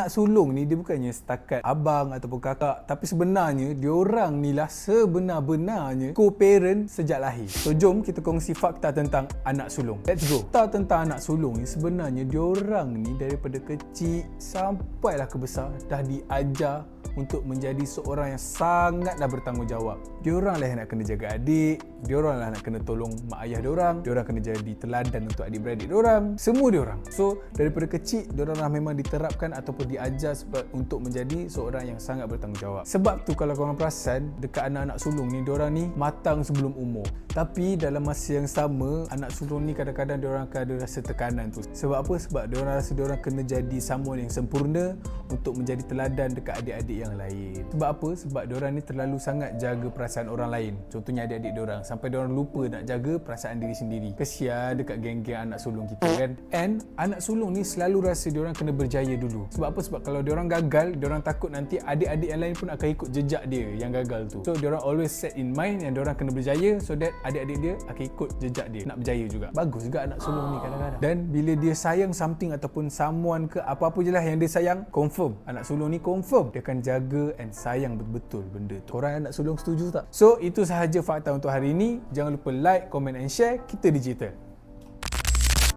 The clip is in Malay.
anak sulung ni dia bukannya setakat abang ataupun kakak tapi sebenarnya diorang ni lah sebenar-benarnya co-parent sejak lahir. So jom kita kongsi fakta tentang anak sulung. Let's go. Fakta tentang anak sulung ni sebenarnya diorang ni daripada kecil sampailah ke besar dah diajar untuk menjadi seorang yang sangatlah bertanggungjawab. Diorang lah yang nak kena jaga adik, diorang lah nak kena tolong mak ayah diorang, diorang kena jadi teladan untuk adik-beradik diorang, semua diorang. So, daripada kecil diorang lah memang diterapkan ataupun diajar sebab untuk menjadi seorang yang sangat bertanggungjawab. Sebab tu kalau korang perasan dekat anak-anak sulung ni diorang ni matang sebelum umur. Tapi dalam masa yang sama anak sulung ni kadang-kadang diorang akan ada rasa tekanan tu. Sebab apa? Sebab diorang rasa diorang kena jadi someone yang sempurna untuk menjadi teladan dekat adik-adik yang lain. Sebab apa? Sebab diorang ni terlalu sangat jaga perasaan orang lain. Contohnya adik-adik diorang sampai diorang lupa nak jaga perasaan diri sendiri. Kesian dekat geng-geng anak sulung kita kan. And anak sulung ni selalu rasa diorang kena berjaya dulu. Sebab apa? Sebab kalau diorang gagal, diorang takut nanti adik-adik yang lain pun akan ikut jejak dia yang gagal tu. So diorang always set in mind yang diorang kena berjaya so that adik-adik dia akan ikut jejak dia nak berjaya juga. Bagus juga anak sulung ni kadang-kadang. Dan bila dia sayang something ataupun someone ke apa-apa je lah yang dia sayang, confirm anak sulung ni confirm dia akan jaga and sayang betul-betul benda tu. Korang anak sulung setuju tak? So itu sahaja fakta untuk hari ini. Jangan lupa like, comment and share. Kita digital.